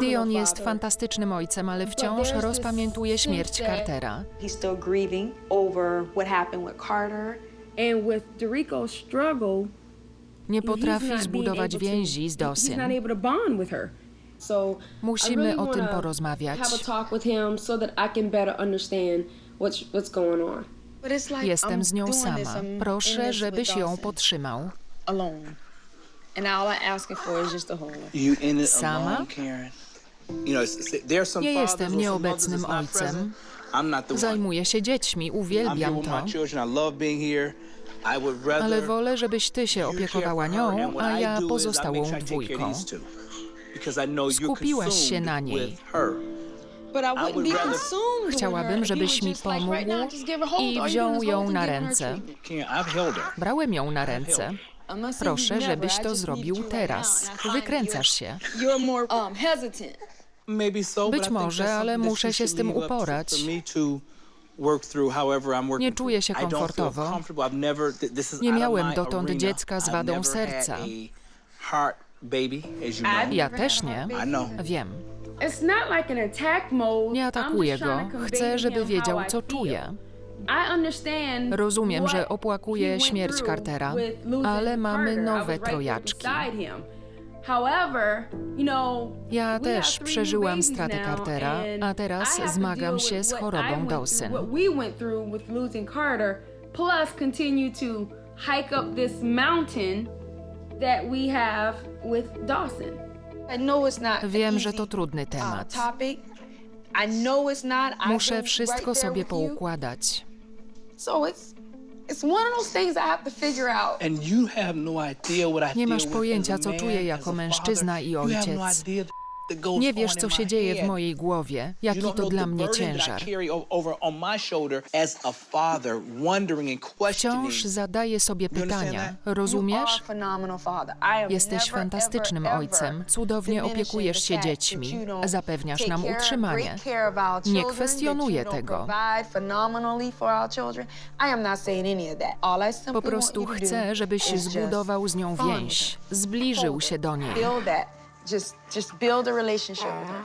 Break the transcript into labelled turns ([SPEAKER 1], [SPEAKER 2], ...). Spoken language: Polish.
[SPEAKER 1] Dion jest fantastycznym ojcem, ale wciąż rozpamiętuje śmierć Cartera.
[SPEAKER 2] He's still grieving over what happened with Carter.
[SPEAKER 3] And with Dorico's struggle,
[SPEAKER 1] Nie
[SPEAKER 3] he's
[SPEAKER 1] potrafi
[SPEAKER 3] not
[SPEAKER 1] zbudować
[SPEAKER 3] being able to-
[SPEAKER 1] więzi z
[SPEAKER 3] He's not
[SPEAKER 1] Dawson.
[SPEAKER 3] able to bond with her. So
[SPEAKER 1] Musimy
[SPEAKER 3] I really
[SPEAKER 1] o tym porozmawiać.
[SPEAKER 3] Have a talk with him so that I can better understand what's what's going on.
[SPEAKER 2] But it's like
[SPEAKER 1] Jestem
[SPEAKER 2] I'm
[SPEAKER 1] z nią
[SPEAKER 2] doing this,
[SPEAKER 1] sama. Proszę, żebyś ją podtrzymał.
[SPEAKER 2] And all asking for is just her.
[SPEAKER 4] You in it
[SPEAKER 1] Sama?
[SPEAKER 4] alone, Karen. You know, it's- it's- there's some
[SPEAKER 1] Nie
[SPEAKER 4] fathers
[SPEAKER 1] jestem
[SPEAKER 4] some
[SPEAKER 1] nieobecnym
[SPEAKER 4] mothers that's not
[SPEAKER 1] ojcem.
[SPEAKER 4] present. I'm not the one.
[SPEAKER 1] Zajmuję się dziećmi,
[SPEAKER 4] I'm here
[SPEAKER 1] uwielbiam
[SPEAKER 4] with
[SPEAKER 1] to,
[SPEAKER 4] my children. I love being here. I would rather
[SPEAKER 1] ale wolę, żebyś ty się
[SPEAKER 4] you care
[SPEAKER 1] opiekowała nią,
[SPEAKER 4] what
[SPEAKER 1] a
[SPEAKER 4] I
[SPEAKER 1] ja
[SPEAKER 4] is I
[SPEAKER 1] pozostałą
[SPEAKER 4] make sure I take care of
[SPEAKER 1] dwójką.
[SPEAKER 4] these two. Because I know you're
[SPEAKER 1] Skupiłaś się
[SPEAKER 4] consumed
[SPEAKER 1] na niej.
[SPEAKER 4] with her.
[SPEAKER 2] But I wouldn't
[SPEAKER 4] would
[SPEAKER 2] be
[SPEAKER 4] rather-
[SPEAKER 2] consumed with
[SPEAKER 1] Chciałabym,
[SPEAKER 2] her if you
[SPEAKER 1] żebyś mi
[SPEAKER 2] just like,
[SPEAKER 1] pomógł
[SPEAKER 2] right now, just give her hold.
[SPEAKER 1] i
[SPEAKER 2] All
[SPEAKER 1] wziął
[SPEAKER 2] doing is
[SPEAKER 1] ją na
[SPEAKER 2] her
[SPEAKER 1] ręce.
[SPEAKER 2] treatment.
[SPEAKER 4] Karen, I've held her.
[SPEAKER 1] Brałem ją na ręce. Proszę, żebyś to zrobił teraz. Wykręcasz się.
[SPEAKER 2] Um,
[SPEAKER 1] Być może, ale muszę się z tym uporać. Nie czuję się komfortowo. Nie miałem dotąd dziecka z wadą serca. Ja też nie. Wiem. Nie atakuję go. Chcę, żeby wiedział, co czuję.
[SPEAKER 3] I understand
[SPEAKER 1] Rozumiem, że opłakuje
[SPEAKER 3] he went
[SPEAKER 1] śmierć Cartera,
[SPEAKER 3] with losing
[SPEAKER 1] ale mamy nowe trojaczki.
[SPEAKER 3] beside him. However, you know,
[SPEAKER 1] Ja
[SPEAKER 3] we
[SPEAKER 1] też przeżyłam stratę Cartera, a teraz zmagam się
[SPEAKER 3] with
[SPEAKER 1] z chorobą Dawson.
[SPEAKER 3] What we went through with losing Carter, plus continue to hike up this mountain that we have with Dawson.
[SPEAKER 2] I know it's not an
[SPEAKER 1] Wiem, że to trudny
[SPEAKER 2] uh,
[SPEAKER 1] temat. Muszę wszystko sobie poukładać.
[SPEAKER 2] So it's it's one of those things I have to figure out.
[SPEAKER 4] And you have no idea what I
[SPEAKER 1] Nie masz pojęcia, co czuję jako mężczyzna i
[SPEAKER 4] You have no
[SPEAKER 1] ojciec. Nie wiesz, co się dzieje w mojej głowie, jaki to dla mnie ciężar. Wciąż zadaję sobie pytania. Rozumiesz? Jesteś fantastycznym ojcem. Cudownie opiekujesz się dziećmi. Zapewniasz nam utrzymanie. Nie kwestionuję tego. Po prostu chcę, żebyś zbudował z nią więź, zbliżył się do niej.
[SPEAKER 2] Just, just build a relationship with her.